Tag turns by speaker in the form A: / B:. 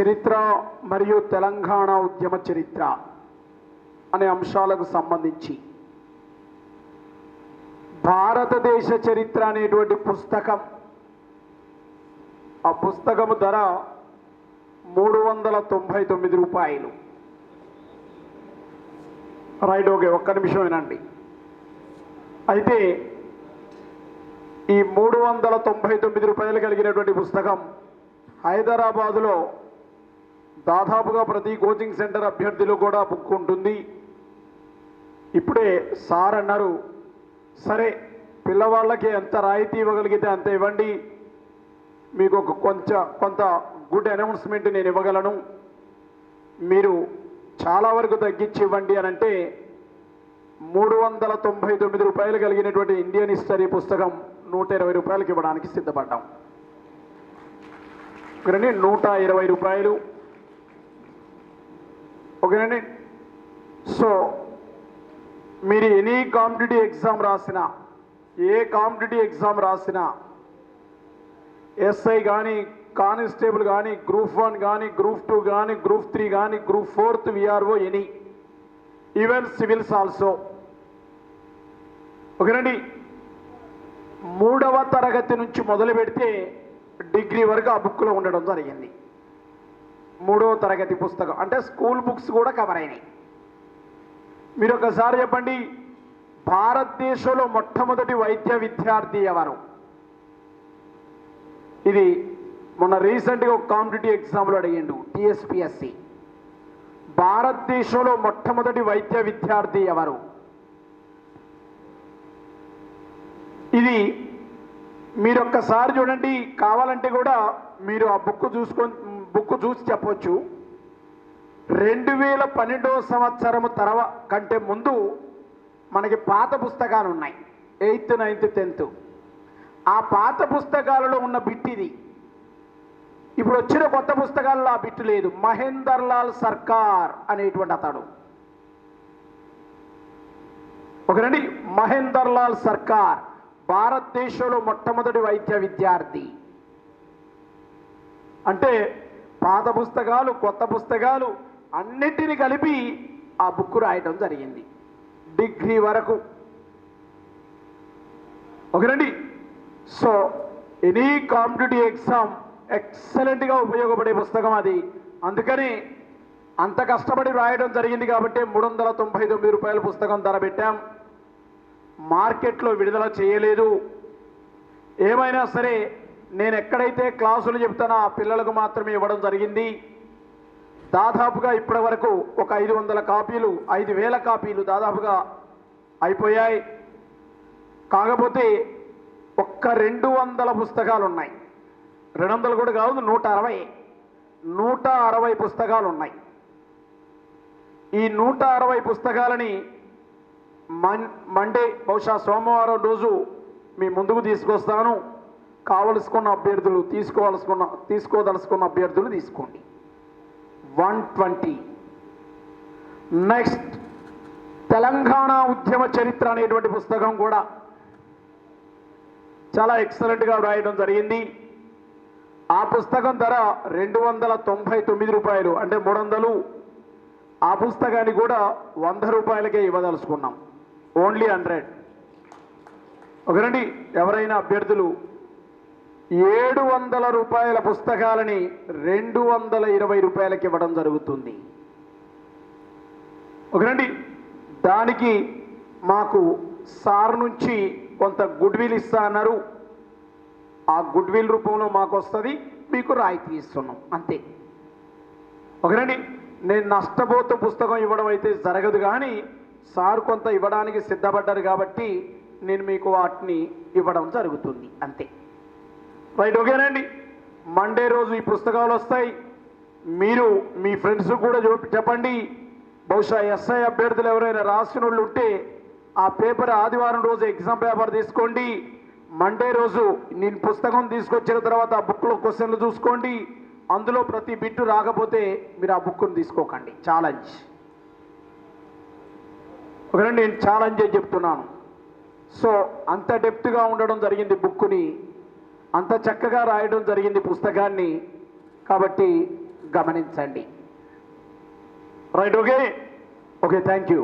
A: చరిత్ర మరియు తెలంగాణ ఉద్యమ చరిత్ర అనే అంశాలకు సంబంధించి. భారతదేశ చరిత్ర అనేటువంటి పుస్తకం. ఆ పుస్తకము ధర మూడు వందల తొంభై తొమ్మిది రూపాయలు. రైట్ ఓకే ఒక్క నిమిషం వినండి. అయితే ఈ మూడు వందల తొంభై తొమ్మిది రూపాయలు కలిగినటువంటి పుస్తకం హైదరాబాదులో దాదాపుగా ప్రతి కోచింగ్ సెంటర్ అభ్యర్థులు కూడా బుక్ ఉంటుంది. ఇప్పుడే సార్ అన్నారు సరే పిల్లవాళ్ళకి ఎంత రాయితీ ఇవ్వగలిగితే అంత ఇవ్వండి. మీకు ఒక కొంచెం కొంత గుడ్ అనౌన్స్మెంట్ నేను ఇవ్వగలను. మీరు చాలా వరకు తగ్గించి ఇవ్వండి అని అంటే మూడు వందల తొంభై తొమ్మిది రూపాయలు కలిగినటువంటి ఇండియన్ హిస్టరీ పుస్తకం నూట ఇరవై రూపాయలకి ఇవ్వడానికి సిద్ధపడ్డాం. నూట ఇరవై రూపాయలు. ఓకేనండి? సో మీరు ఎనీ కాంపిటేటివ్ ఎగ్జామ్ రాసినా ఏ కాంపిటేటివ్ ఎగ్జామ్ రాసినా ఎస్ఐ కానీ కానిస్టేబుల్ కానీ గ్రూప్ వన్ కానీ గ్రూప్ టూ కానీ గ్రూప్ త్రీ కానీ group fourth VRO any. Even civils also. ఓకేనండి? మూడవ తరగతి నుంచి మొదలు పెడితే డిగ్రీ వరకు ఆ బుక్లో ఉండడం జరిగింది. మూడో తరగతి పుస్తకం. అంటే స్కూల్ బుక్స్ కూడా కవర్ అయినాయి. మీరు ఒకసారి చెప్పండి భారతదేశంలో మొట్టమొదటి వైద్య విద్యార్థి ఎవరు? ఇది మొన్న రీసెంట్గా ఒక కాంపిటేటివ్ ఎగ్జామ్లో అడిగిండు టిఎస్పిఎస్సి. భారతదేశంలో మొట్టమొదటి వైద్య విద్యార్థి ఎవరు? ఇది మీరు ఒక్కసారి చూడండి కావాలంటే కూడా మీరు ఆ బుక్ చూసుకొని బుక్ చూసి చెప్పొచ్చు. రెండు వేల పన్నెండవ సంవత్సరము తర్వా కంటే ముందు మనకి పాత పుస్తకాలు ఉన్నాయి. Eighth ninth tenth. ఆ పాత పుస్తకాలలో ఉన్న బిట్ ఇది. ఇప్పుడు వచ్చిన కొత్త పుస్తకాల్లో ఆ బిట్టు లేదు. మహేందర్ లాల్ సర్కార్ అనేటువంటి అతడు. ఒకరండి మహేందర్ లాల్ సర్కార్ భారతదేశంలో మొట్టమొదటి వైద్య విద్యార్థి. అంటే పాత పుస్తకాలు కొత్త పుస్తకాలు అన్నిటిని కలిపి ఆ బుక్ రాయటం జరిగింది. డిగ్రీ వరకు. ఓకేనండి? సో ఎనీ కాంపిటేటివ్ ఎగ్జామ్ ఎక్సలెంట్గా ఉపయోగపడే పుస్తకం అది. అందుకని అంత కష్టపడి రాయడం జరిగింది కాబట్టి మూడు వందల తొంభై తొమ్మిది రూపాయల పుస్తకం ధర పెట్టాం. మార్కెట్లో విడుదల చేయలేదు. ఏమైనా సరే నేను ఎక్కడైతే క్లాసులు చెప్తానో ఆ పిల్లలకు మాత్రమే ఇవ్వడం జరిగింది. దాదాపుగా ఇప్పటి వరకు ఒక ఐదు వందల కాపీలు ఐదు వేల కాపీలు దాదాపుగా అయిపోయాయి. కాకపోతే ఒక్క రెండు వందల పుస్తకాలు ఉన్నాయి రెండు వందలు కూడా కాదు నూట అరవై. నూట అరవై పుస్తకాలు ఉన్నాయి ఈ నూట అరవై పుస్తకాలని మన్ మండే బహుశా సోమవారం రోజు మీ ముందుకు తీసుకొస్తాను. కావలసుకున్న అభ్యర్థులు తీసుకోవాల్సుకున్న తీసుకోదలుచుకున్న అభ్యర్థులు తీసుకోండి. One twenty. నెక్స్ట్ తెలంగాణ ఉద్యమ చరిత్ర అనేటువంటి పుస్తకం కూడా చాలా ఎక్సలెంట్గా రాయడం జరిగింది. ఆ పుస్తకం ధర రెండు వందల తొంభై తొమ్మిది రూపాయలు అంటే మూడు వందలు. ఆ పుస్తకాన్ని కూడా వంద రూపాయలకే ఇవ్వదలుచుకున్నాం. Only hundred. ఒకరండి ఎవరైనా అభ్యర్థులు ఏడు వందల రూపాయల పుస్తకాలని రెండు వందల ఇరవై రూపాయలకి ఇవ్వడం జరుగుతుంది. ఒకరండి దానికి మాకు సార్ నుంచి కొంత గుడ్ విల్ ఇస్తా అన్నారు. ఆ గుడ్ విల్ రూపంలో మాకు వస్తుంది. మీకు రాయితీ ఇస్తున్నాం. అంతే. ఒకరండి నేను నష్టపోతూ పుస్తకం ఇవ్వడం అయితే జరగదు కానీ సార్ కొంత ఇవ్వడానికి సిద్ధపడ్డారు కాబట్టి నేను మీకు వాటిని ఇవ్వడం జరుగుతుంది. అంతే. రైట్ ఓకేనండి మండే రోజు ఈ పుస్తకాలు వస్తాయి. మీరు మీ ఫ్రెండ్స్ కూడా చూపి చెప్పండి. బహుశా ఎస్ఐ అభ్యర్థులు ఎవరైనా రాసిన వాళ్ళు ఉంటే ఆ పేపర్ ఆదివారం రోజు ఎగ్జామ్ పేపర్ తీసుకోండి. మండే రోజు నేను పుస్తకం తీసుకొచ్చిన తర్వాత ఆ బుక్లో క్వశ్చన్లు చూసుకోండి. అందులో ప్రతి బిట్టు రాకపోతే మీరు ఆ బుక్ను తీసుకోకండి. ఛాలెంజ్ ఒకరండి నేను ఛాలెంజ్ చెప్తున్నాను. సో అంత డెప్త్గా ఉండడం జరిగింది బుక్ని అంత చక్కగా రాయడం జరిగింది పుస్తకాన్ని. కాబట్టి గమనించండి. Right okay? Okay thank you.